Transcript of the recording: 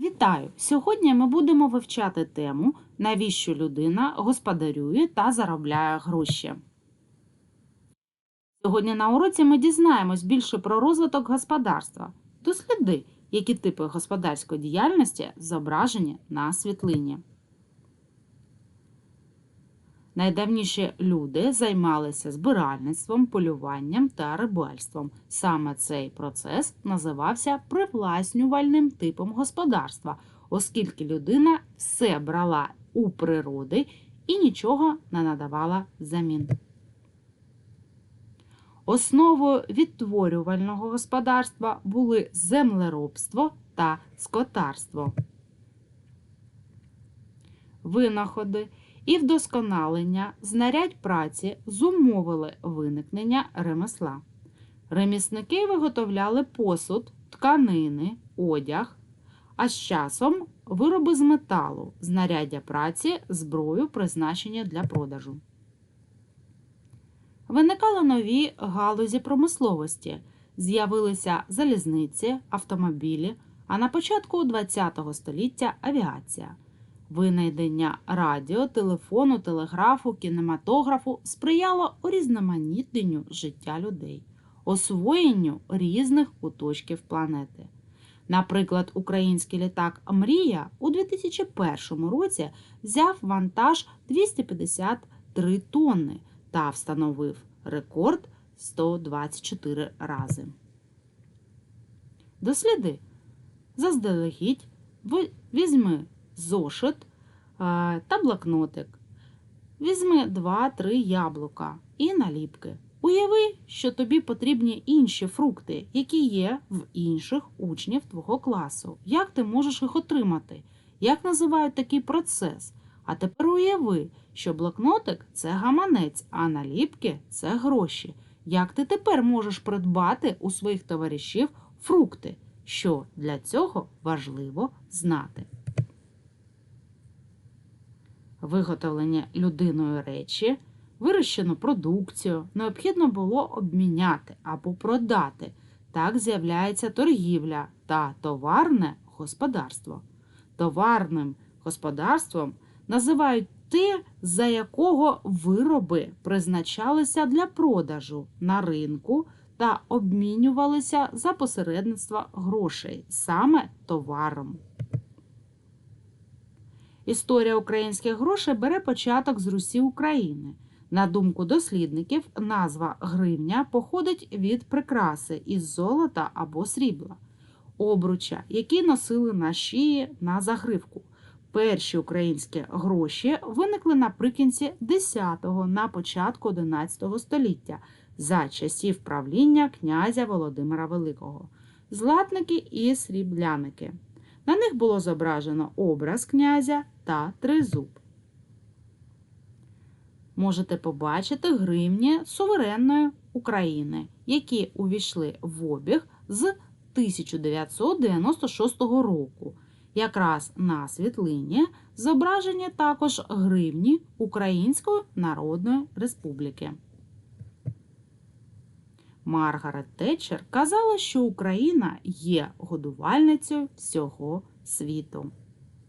Вітаю! Сьогодні ми будемо вивчати тему, навіщо людина господарює та заробляє гроші. Сьогодні на уроці ми дізнаємось більше про розвиток господарства. Досліди, які типи господарської діяльності зображені на світлині. Найдавніші люди займалися збиральництвом, полюванням та рибальством. Саме цей процес називався привласнювальним типом господарства, оскільки людина все брала у природи і нічого не надавала взамін. Основою відтворювального господарства були землеробство та скотарство. Винаходи і вдосконалення знарядь праці зумовили виникнення ремесла. Ремісники виготовляли посуд, тканини, одяг, а з часом вироби з металу, знаряддя праці, зброю, призначення для продажу. Виникали нові галузі промисловості, з'явилися залізниці, автомобілі, а на початку ХХ століття авіація. Винайдення радіо, телефону, телеграфу, кінематографу сприяло урізноманітненню життя людей, освоєнню різних куточків планети. Наприклад, український літак Мрія у 2001 році взяв вантаж 253 тонни та встановив рекорд 124 рази. Досліди. Заздалегідь візьми зошит е, та блокнотик. Візьми 2-3 яблука і наліпки. Уяви, що тобі потрібні інші фрукти, які є в інших учнів твого класу. Як ти можеш їх отримати? Як називають такий процес? А тепер уяви, що блокнотик це гаманець, а наліпки це гроші. Як ти тепер можеш придбати у своїх товаришів фрукти? Що для цього важливо знати? Виготовлення людиною речі, вирощену продукцію необхідно було обміняти або продати. Так з'являється торгівля та товарне господарство. Товарним господарством називають те, за якого вироби призначалися для продажу на ринку та обмінювалися за посередництва грошей, саме товаром. Історія українських грошей бере початок з Русі України. На думку дослідників, назва гривня походить від прикраси із золота або срібла, обруча, які носили на шиї на загривку. Перші українські гроші виникли наприкінці 10-го, на початку 11 століття за часів правління князя Володимира Великого, златники і срібляники. На них було зображено образ князя та тризуб. Можете побачити гривні суверенної України, які увійшли в обіг з 1996 року. Якраз на світлині зображені також гривні Української Народної Республіки. Маргарет Тетчер казала, що Україна є годувальницею всього світу.